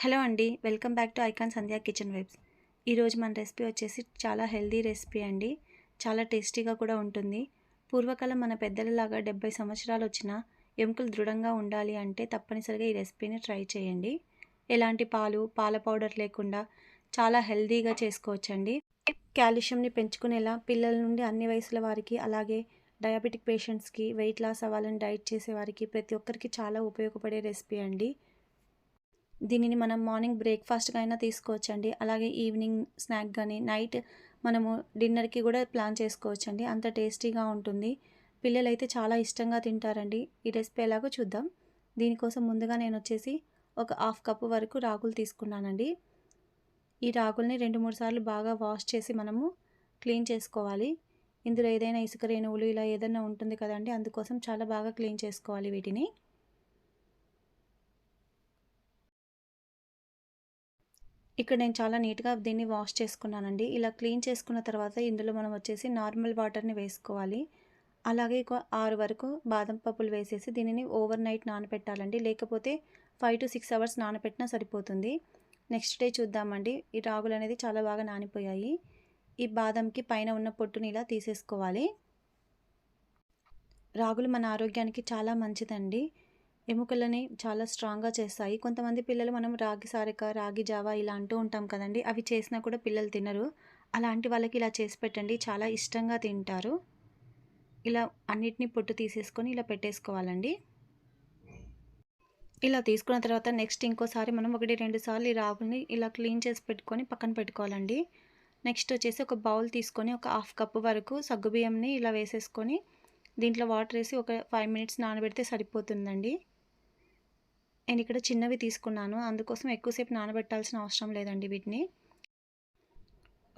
Hello అండి welcome back to icon Sandhya kitchen webs. ఈరోజు మన రెసిపీ వచ్చేసి చాలా హెల్దీ రెసిపీ అండి. చాలా టేస్టీగా కూడా ఉంటుంది. పూర్వకాలం మన పెద్దలలాగా డెబ్బై సంవత్సరాలు వచ్చినా ఎముకలు దృఢంగా ఉండాలి అంటే తప్పనిసరిగా ఈ రెసిపీని ట్రై చేయండి. ఎలాంటి పాలు పాల పౌడర్ లేకుండా చాలా హెల్దీగా చేసుకోవచ్చండి. కాల్షియంని పెంచుకునేలా పిల్లల నుండి అన్ని వయసుల వారికి అలాగే డయాబెటిక్ పేషెంట్స్కి వెయిట్ లాస్ అవ్వాలని డైట్ చేసే వారికి ప్రతి ఒక్కరికి చాలా ఉపయోగపడే రెసిపీ అండి. దీనిని మనం మార్నింగ్ బ్రేక్ఫాస్ట్గా అయినా తీసుకోవచ్చండి. అలాగే ఈవినింగ్ స్నాక్ కానీ నైట్ మనము డిన్నర్కి కూడా ప్లాన్ చేసుకోవచ్చండి. అంత టేస్టీగా ఉంటుంది. పిల్లలైతే చాలా ఇష్టంగా తింటారండి. ఈ రెసిపీ ఎలాగో చూద్దాం. దీనికోసం ముందుగా నేను వచ్చేసి ఒక హాఫ్ కప్ వరకు రాగులు తీసుకున్నానండి. ఈ రాగుల్ని రెండు మూడు సార్లు బాగా వాష్ చేసి మనము క్లీన్ చేసుకోవాలి. ఇందులో ఏదైనా ఇసుక రేణువులు ఇలా ఏదైనా ఉంటుంది కదండి అందుకోసం చాలా బాగా క్లీన్ చేసుకోవాలి వీటిని. ఇక్కడ నేను చాలా నీట్గా దీన్ని వాష్ చేసుకున్నానండి. ఇలా క్లీన్ చేసుకున్న తర్వాత ఇందులో మనం వచ్చేసి నార్మల్ వాటర్ని వేసుకోవాలి. అలాగే ఆరు వరకు బాదం పప్పులు వేసేసి దీనిని ఓవర్ నైట్ నానబెట్టాలండి లేకపోతే ఫైవ్ టు సిక్స్ అవర్స్ నానబెట్టినా సరిపోతుంది. నెక్స్ట్ డే చూద్దామండి. ఈ రాగులు అనేది చాలా బాగా నానిపోయాయి. ఈ బాదంకి పైన ఉన్న పొట్టుని ఇలా తీసేసుకోవాలి. రాగులు మన ఆరోగ్యానికి చాలా మంచిదండి. ఎముకలని చాలా స్ట్రాంగ్గా చేస్తాయి. కొంతమంది పిల్లలు మనం రాగి సారిక రాగి జావా ఇలా అంటూ ఉంటాం కదండి. అవి చేసినా కూడా పిల్లలు తినరు. అలాంటి వాళ్ళకి ఇలా చేసి పెట్టండి. చాలా ఇష్టంగా తింటారు. ఇలా అన్నిటినీ పొట్టు తీసేసుకొని ఇలా పెట్టేసుకోవాలండి. ఇలా తీసుకున్న తర్వాత నెక్స్ట్ ఇంకోసారి మనం ఒకటి రెండు సార్లు ఈ రాగుల్ని ఇలా క్లీన్ చేసి పెట్టుకొని పక్కన పెట్టుకోవాలండి. నెక్స్ట్ వచ్చేసి ఒక బౌల్ తీసుకొని ఒక హాఫ్ కప్ వరకు సగ్గుబియ్యంని ఇలా వేసేసుకొని దీంట్లో వాటర్ వేసి ఒక ఫైవ్ మినిట్స్ నానబెడితే సరిపోతుందండి. నేను ఇక్కడ చిన్నవి తీసుకున్నాను. అందుకోసం ఎక్కువసేపు నానబెట్టాల్సిన అవసరం లేదండి వీటిని.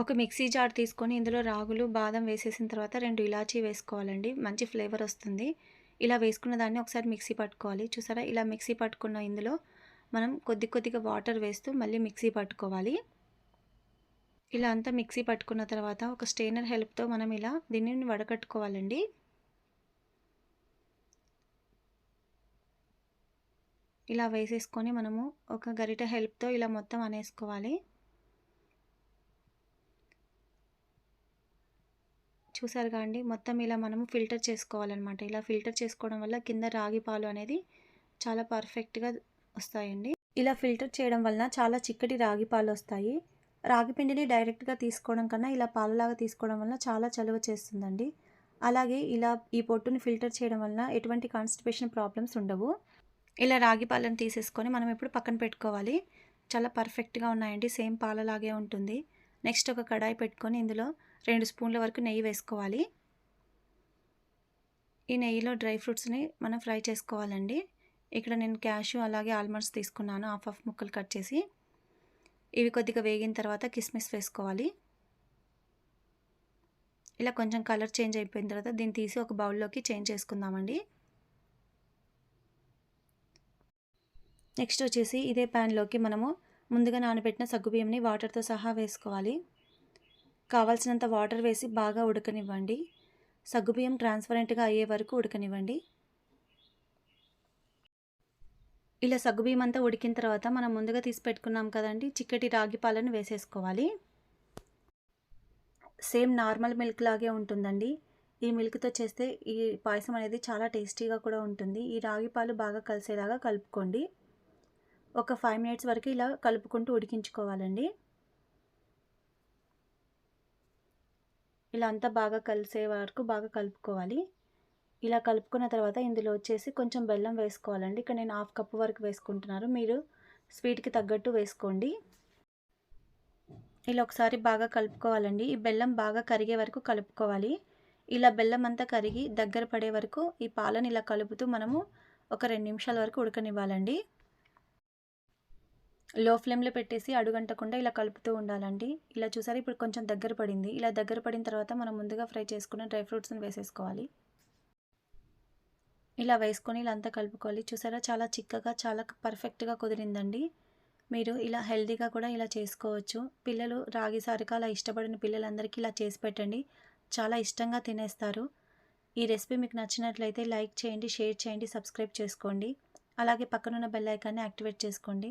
ఒక మిక్సీ జార్ తీసుకొని ఇందులో రాగులు బాదం వేసేసిన తర్వాత రెండు ఇలాచీ వేసుకోవాలండి. మంచి ఫ్లేవర్ వస్తుంది. ఇలా వేసుకున్న దాన్ని ఒకసారి మిక్సీ పట్టుకోవాలి. చూసారా? ఇలా మిక్సీ పట్టుకున్న ఇందులో మనం కొద్ది కొద్దిగా వాటర్ వేస్తూ మళ్ళీ మిక్సీ పట్టుకోవాలి. ఇలా అంతా మిక్సీ పట్టుకున్న తర్వాత ఒక స్టెయినర్ హెల్ప్తో మనం ఇలా దీన్ని వడకట్టుకోవాలండి. ఇలా వేసేసుకొని మనము ఒక గరిట హెల్ప్తో ఇలా మొత్తం అనేసుకోవాలి. చూసారు కాండి మొత్తం ఇలా మనము ఫిల్టర్ చేసుకోవాలన్నమాట. ఇలా ఫిల్టర్ చేసుకోవడం వల్ల కింద రాగి పాలు అనేది చాలా పర్ఫెక్ట్గా వస్తాయండి. ఇలా ఫిల్టర్ చేయడం వలన చాలా చిక్కటి రాగి పాలు వస్తాయి. రాగి పిండిని డైరెక్ట్గా తీసుకోవడం కన్నా ఇలా పాలలాగా తీసుకోవడం వల్ల చాలా చలువ చేస్తుందండి. అలాగే ఇలా ఈ పొట్టుని ఫిల్టర్ చేయడం వలన ఎటువంటి కాన్స్టిపేషన్ ప్రాబ్లమ్స్ ఉండవు. ఇలా రాగి పాలను తీసేసుకొని మనం ఇప్పుడు పక్కన పెట్టుకోవాలి. చాలా పర్ఫెక్ట్గా ఉన్నాయండి. సేమ్ పాలలాగే ఉంటుంది. నెక్స్ట్ ఒక కడాయి పెట్టుకొని ఇందులో రెండు స్పూన్ల వరకు నెయ్యి వేసుకోవాలి. ఈ నెయ్యిలో డ్రై ఫ్రూట్స్ని మనం ఫ్రై చేసుకోవాలండి. ఇక్కడ నేను క్యాషు అలాగే ఆల్మండ్స్ తీసుకున్నాను. హాఫ్ హాఫ్ ముక్కలు కట్ చేసి. ఇవి కొద్దిగా వేగిన తర్వాత కిస్మిస్ వేసుకోవాలి. ఇలా కొంచెం కలర్ చేంజ్ అయిపోయిన తర్వాత దీన్ని తీసి ఒక బౌల్లోకి చేంజ్ చేసుకుందామండి. నెక్స్ట్ వచ్చేసి ఇదే ప్యాన్లోకి మనము ముందుగా నానబెట్టిన సగ్గుబియ్యంని వాటర్తో సహా వేసుకోవాలి. కావాల్సినంత వాటర్ వేసి బాగా ఉడకనివ్వండి. సగ్గుబియ్యం ట్రాన్స్పరెంట్గా అయ్యే వరకు ఉడకనివ్వండి. ఇలా సగ్గుబియ్యం అంతా ఉడికిన తర్వాత మనం ముందుగా తీసి పెట్టుకున్నాం కదండి చిక్కటి రాగి పాలను వేసేసుకోవాలి. సేమ్ నార్మల్ మిల్క్ లాగే ఉంటుందండి. ఈ మిల్క్తో చేస్తే ఈ పాయసం అనేది చాలా టేస్టీగా కూడా ఉంటుంది. ఈ రాగి పాలు బాగా కలిసేలాగా కలుపుకోండి. ఒక ఫైవ్ మినిట్స్ వరకు ఇలా కలుపుకుంటూ ఉడికించుకోవాలండి. ఇలా అంతా బాగా కలిసే వరకు బాగా కలుపుకోవాలి. ఇలా కలుపుకున్న తర్వాత ఇందులో వచ్చేసి కొంచెం బెల్లం వేసుకోవాలండి. ఇక్కడ నేను హాఫ్ కప్ వరకు వేసుకుంటున్నాను. మీరు స్వీట్కి తగ్గట్టు వేసుకోండి. ఇలా ఒకసారి బాగా కలుపుకోవాలండి. ఈ బెల్లం బాగా కరిగే వరకు కలుపుకోవాలి. ఇలా బెల్లం అంతా కరిగి దగ్గర పడే వరకు ఈ పాలను ఇలా కలుపుతూ మనము ఒక రెండు నిమిషాల వరకు ఉడకనివ్వాలండి. లో ఫ్లేమ్లో పెట్టేసి అడుగంటకుండా ఇలా కలుపుతూ ఉండాలండి. ఇలా చూసారు? ఇప్పుడు కొంచెం దగ్గర పడింది. ఇలా దగ్గర పడిన తర్వాత మనం ముందుగా ఫ్రై చేసుకున్న డ్రై ఫ్రూట్స్ని వేసేసుకోవాలి. ఇలా వేసుకొని ఇలా అంతా కలుపుకోవాలి. చూసారా? చాలా చిక్కగా చాలా పర్ఫెక్ట్గా కుదిరిందండి. మీరు ఇలా హెల్దీగా కూడా ఇలా చేసుకోవచ్చు. పిల్లలు రాగి సారిక అలా ఇష్టపడిన పిల్లలందరికీ ఇలా చేసి పెట్టండి. చాలా ఇష్టంగా తినేస్తారు. ఈ రెసిపీ మీకు నచ్చినట్లయితే లైక్ చేయండి షేర్ చేయండి సబ్స్క్రైబ్ చేసుకోండి. అలాగే పక్కనున్న బెల్ ఐకాన్ని యాక్టివేట్ చేసుకోండి.